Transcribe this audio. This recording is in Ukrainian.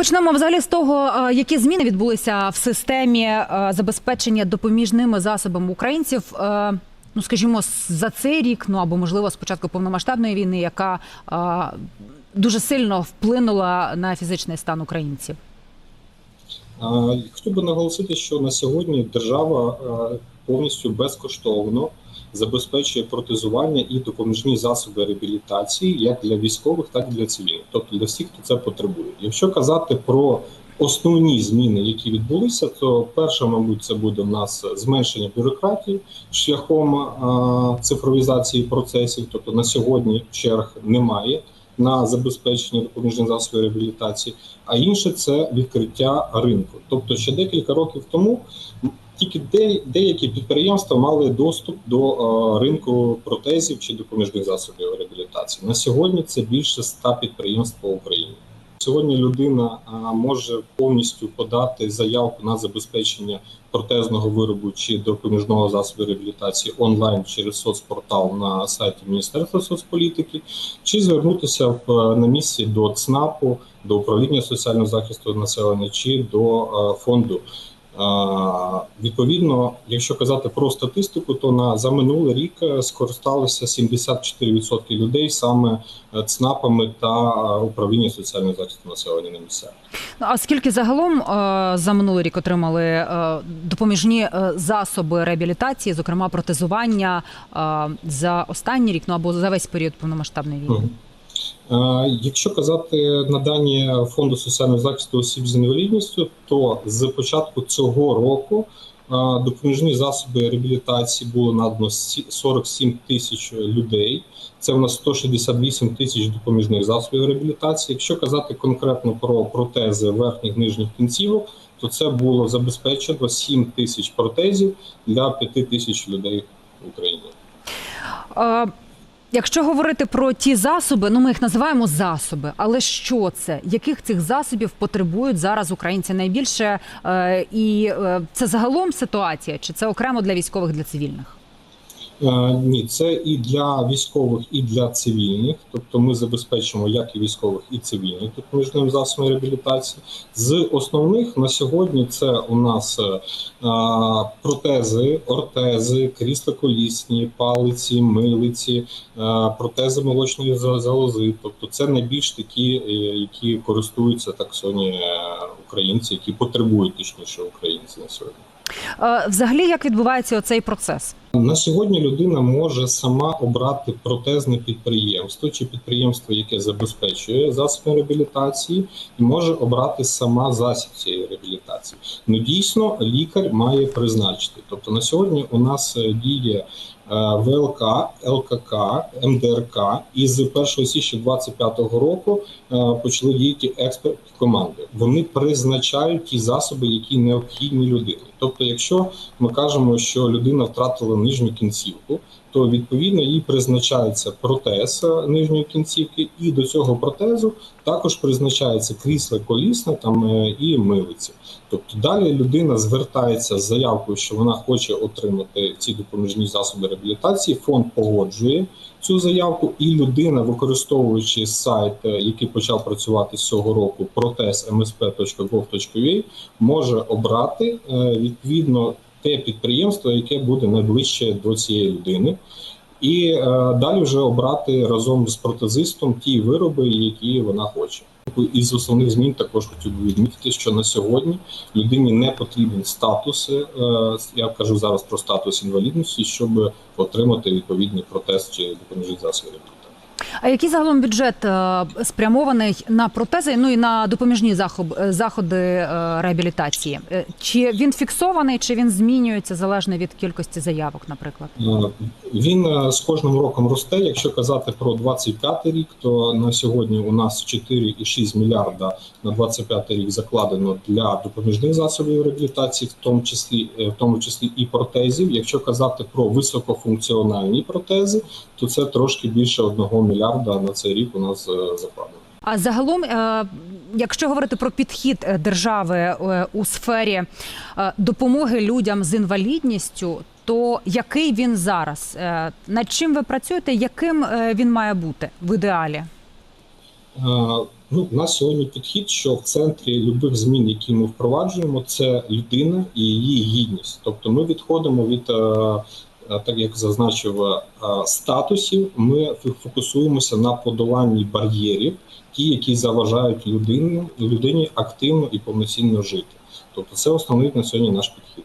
почнемо взагалі з того, е, які зміни відбулися в системі е, забезпечення допоміжними засобами українців. е, Ну, скажімо, за цей рік, ну або можливо з початку повномасштабної війни, яка дуже сильно вплинула на фізичний стан українців. Хотів би наголосити, що на сьогодні держава повністю безкоштовно забезпечує протезування і допоміжні засоби реабілітації як для військових, так і для цивільних, тобто для всіх, хто це потребує. Якщо казати про основні зміни, які відбулися, то перше, мабуть, це буде в нас зменшення бюрократії шляхом цифровізації процесів. Тобто на сьогодні черг немає на забезпечення допоміжних засобів реабілітації а інше це відкриття ринку. Тобто ще декілька років тому тільки де, деякі підприємства мали доступ до е, ринку протезів чи допоміжних засобів реабілітації. На сьогодні це більше 100 підприємств по Україні. Сьогодні людина може повністю подати заявку на забезпечення протезного виробу чи допоміжного засобу реабілітації онлайн через соцпортал на сайті Міністерства соцполітики, чи звернутися в, на місці до ЦНАПу, до управління соціального захисту населення чи до е, фонду. Відповідно, якщо казати про статистику, то на за минулий рік е, скористалися 74% людей саме е, ЦНАПами та е, управління соціального захисту населення на місцях. Ну а скільки загалом за минулий рік отримали допоміжні засоби реабілітації, зокрема протезування за останній рік, ну або за весь період повномасштабної війни? Мгм. Е, Якщо казати на дані фонду соціального захисту осіб з інвалідністю, то з початку цього року е, допоміжні засоби реабілітації було надано сі- 47 тисяч людей. Це в нас 168 тисяч допоміжних засобів реабілітації. Якщо казати конкретно про протези верхніх нижніх кінцівок, то це було забезпечено 7 тисяч протезів для 5 тисяч людей в Україні. Якщо говорити про ті засоби, ну ми їх називаємо засоби, але що це? Яких цих засобів потребують зараз українці найбільше? Е, І е, це загалом ситуація, чи це окремо для військових, для цивільних? Е, Ні, це і для військових, і для цивільних. Тобто ми забезпечимо як і військових, і цивільних допоміжним засобами реабілітації. З основних на сьогодні це у нас е, протези, ортези, крісло-колісні, палиці, милиці, е, протези молочної залози. Тобто це найбільш такі, е, які користуються так сьогодні е, українці, які потребують точніше українці на сьогодні. Е, Взагалі, як відбувається оцей процес? На сьогодні людина може сама обрати протезне підприємство чи підприємство, яке забезпечує засоби реабілітації, і може обрати сама засіб цієї реабілітації. Ну дійсно, лікар має призначити. Тобто на сьогодні у нас е, діє ВЛК, ЛКК, МДРК, і з 1 січня 2025 року е, почали діяти експертні команди. Вони призначають ті засоби, які необхідні людині. Тобто, якщо ми кажемо, що людина втратила нижню кінцівку, то відповідно їй призначається протез е, нижньої кінцівки, і до цього протезу також призначається крісло колісне там е, і милиці. Тобто далі людина звертається з заявкою, що вона хоче отримати ці допоміжні засоби реабілітації. Фонд погоджує цю заявку, і людина, використовуючи сайт, е, який почав працювати з цього року, протез.msp.gov.ua, може обрати е, відповідно те підприємство, яке буде найближче до цієї людини. І е, далі вже обрати разом з протезистом ті вироби, які вона хоче. Із основних змін також хотів би відмітити, що на сьогодні людині не потрібен статус. е, Я кажу зараз про статус інвалідності, щоб отримати відповідний протест чи допоміжний реабілітації. А який загалом бюджет е, спрямований на протези, ну і на допоміжні е, заходи е, реабілітації? Чи він фіксований, чи він змінюється залежно від кількості заявок, наприклад? Він з кожним роком росте. Якщо казати про 25 рік, то на сьогодні у нас 4,6 мільярда на 25 рік закладено для допоміжних засобів реабілітації, в тому числі в тому числі і протезів. Якщо казати про високофункціональні протези, то це трошки більше 1 мільярда на цей рік у нас е, закладено. А загалом, е, якщо говорити про підхід е, держави у сфері допомоги людям з інвалідністю, то який він зараз? Над чим ви працюєте? Яким він має бути в ідеалі? Ну, у нас сьогодні підхід, що в центрі любих змін, які ми впроваджуємо, це людина і її гідність. Тобто ми відходимо від, так як зазначив, е, статусів, ми фокусуємося на подоланні бар'єрів, ті, які заважають людині, людині активно і повноцінно жити. Тобто це основний на сьогодні наш підхід.